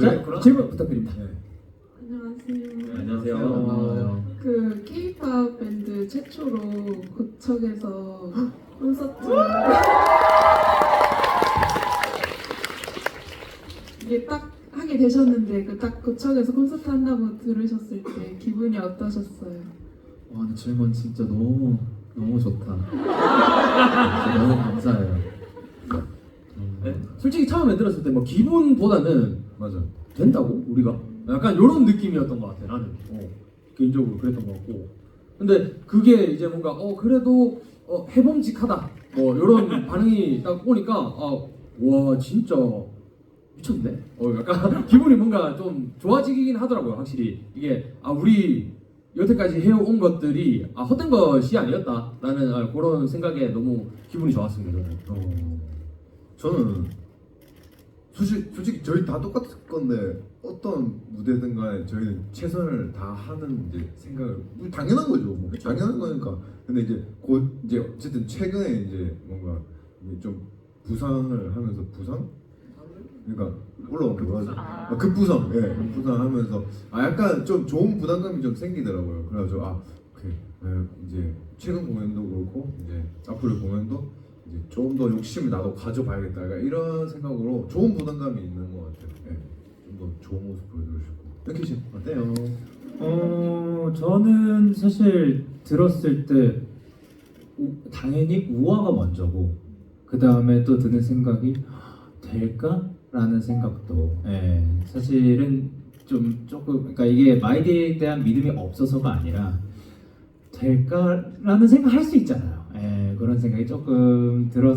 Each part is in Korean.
자, 그랬구나. 질문 부탁드립니다. 네. 안녕하세요. 안녕하세요. 반가워요. 그 K-팝 밴드 최초로 고척에서 콘서트 이게 딱 하게 되셨는데 그 딱 고척에서 콘서트 한다고 들으셨을 때 기분이 어떠셨어요? 와, 근데 질문 진짜 너무 너무 좋다. 진짜 너무 감사해요. 음, 네. 솔직히 처음에 들었을 때 뭐 기분보다는 맞아. 된다고? 우리가? 약간 이런 느낌이었던 것 같아 나는. 어, 개인적으로 그랬던 것 같고. 근데 그게 이제 뭔가 어 그래도 어, 해봄직하다. 뭐 이런 반응이 딱 오니까 아와 진짜 미쳤네? 어 약간 기분이 뭔가 좀 좋아지긴 하더라고요 확실히. 이게 아 우리 여태까지 해온 것들이 아 헛된 것이 아니었다라는 아, 그런 생각에 너무 기분이 좋았습니다 저는. 어, 저는 솔직히, 솔직히 저희 다 똑같을 건데 어떤 무대든 간에 저희는 최선을 다하는 이제 생각을 뭐 당연한 거죠. 뭐 당연한 거니까. 근데 이제 곧 이제 어쨌든 최근에 이제 뭔가 좀 부상을 하면서 부상? 그러니까 올라온 게 뭐라지? 아, 급부상, 예, 급부상 하면서 아 약간 좀 좋은 부담감이 좀 생기더라고요. 그래가지고 아 오케이 예, 이제 최근 공연도 그렇고 이제 앞으로 공연도 이제 좀 더 욕심을 나도 가져봐야겠다. 약간 이런 생각으로 좋은 부담감이 있는 것 같아요. 예, 좀더 좋은 모습 보여드리고 싶고. 이렇게 씨 어때요? 어, 저는 사실 들었을 때 우- 당연히 우아가 먼저고 그 다음에 또 드는 생각이 될까 라는 생각도 예, 사실은 좀 조금 그러니까 이게 마이디에 대한 믿음이 없어서가 아니라 될까라는 생각 할 수 있잖아요. 예, 그런 생각이 조금 들었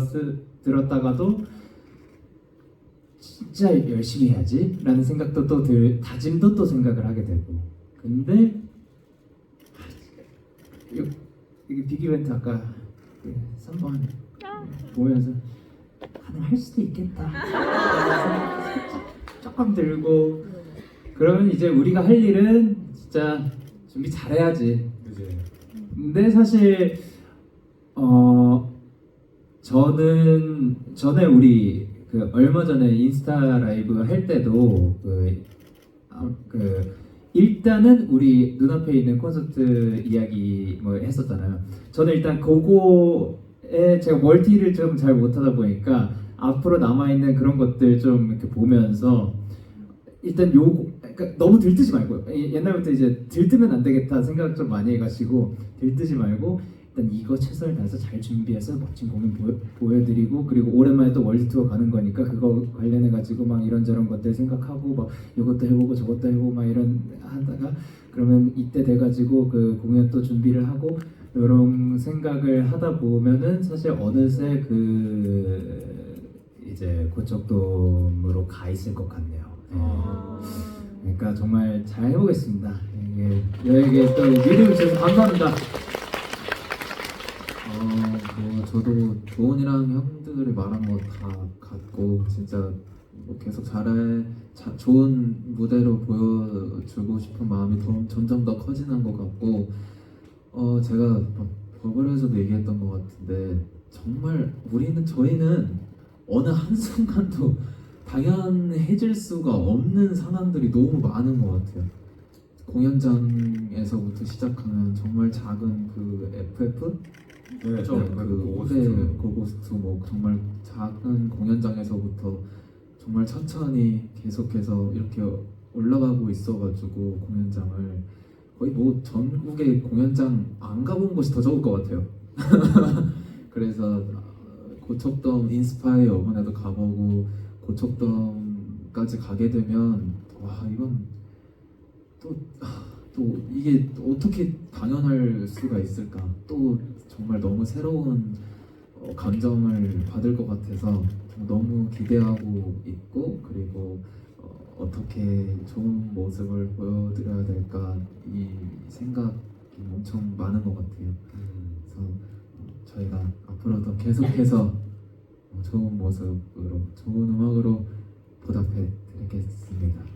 들었다가도 진짜 열심히 해야지라는 생각도 또 들, 다짐도 또 생각을 하게 되고. 근데 이게 비기벤트 아까 그 3번 보면서 가능할 수도 있겠다. 조금 들고. 그러면 이제 우리가 할 일은 진짜 준비 잘해야지. 근데 사실 어 저는 전에 우리 그 얼마 전에 인스타 라이브 할 때도 그, 아, 그 일단은 우리 눈앞에 있는 콘서트 이야기 뭐 했었잖아요. 저는 일단 그거에 제가 멀티를 좀 잘 못하다 보니까 앞으로 남아 있는 그런 것들 좀 이렇게 보면서 일단 요 그러니까 너무 들뜨지 말고 이- 옛날부터 이제 들뜨면 안 되겠다 생각 좀 많이 해가지고 들뜨지 말고 일단 이거 최선을 다해서 잘 준비해서 멋진 공연 보여, 보여드리고 그리고 오랜만에 또 월드 투어 가는 거니까 그거 관련해 가지고 막 이런저런 것들 생각하고 막 이것도 해보고 저것도 해보고 막 이런 하다가 그러면 이때 돼 가지고 그 공연 또 준비를 하고 이런 생각을 하다 보면은 사실 어느새 그 이제 고척돔으로 가 있을 것 같네요. 네. 그러니까 정말 잘 해보겠습니다. 이게 여에게 또 믿음을 주셔서 감사합니다. 어, 뭐 저도 조은이랑 형들이 말한 거 다 같고 진짜 뭐 계속 잘해 자, 좋은 무대로 보여주고 싶은 마음이 더, 점점 더 커지는 것 같고 어 제가 막 버블에서도 얘기했던 것 같은데 정말 우리는 저희는 어느 한 순간도 당연해질 수가 없는 상황들이 너무 많은 것 같아요. 공연장에서부터 시작하면 정말 작은 그 FF 네, 그렇죠. 네, 그 고고스트. 무대 고고스트 뭐 정말 작은 공연장에서부터 정말 천천히 계속해서 이렇게 올라가고 있어가지고 공연장을 거의 뭐 전국의 공연장 안 가본 곳이 더 적을 것 같아요. 그래서 어, 고척돔 인스파이어 이번에도 가보고 고척돔까지 가게 되면 와 이건 또, 아, 또 이게 어떻게 당연할 수가 있을까? 또 정말 너무 새로운 어, 감정을 받을 것 같아서 너무 기대하고 있고 그리고 어, 어떻게 좋은 모습을 보여드려야 될까 이 생각이 엄청 많은 것 같아요. 그래서 어, 저희가 앞으로도 계속해서 어, 좋은 모습으로 좋은 음악으로 보답해 드리겠습니다.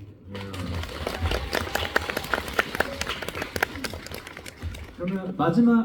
그러면 마지막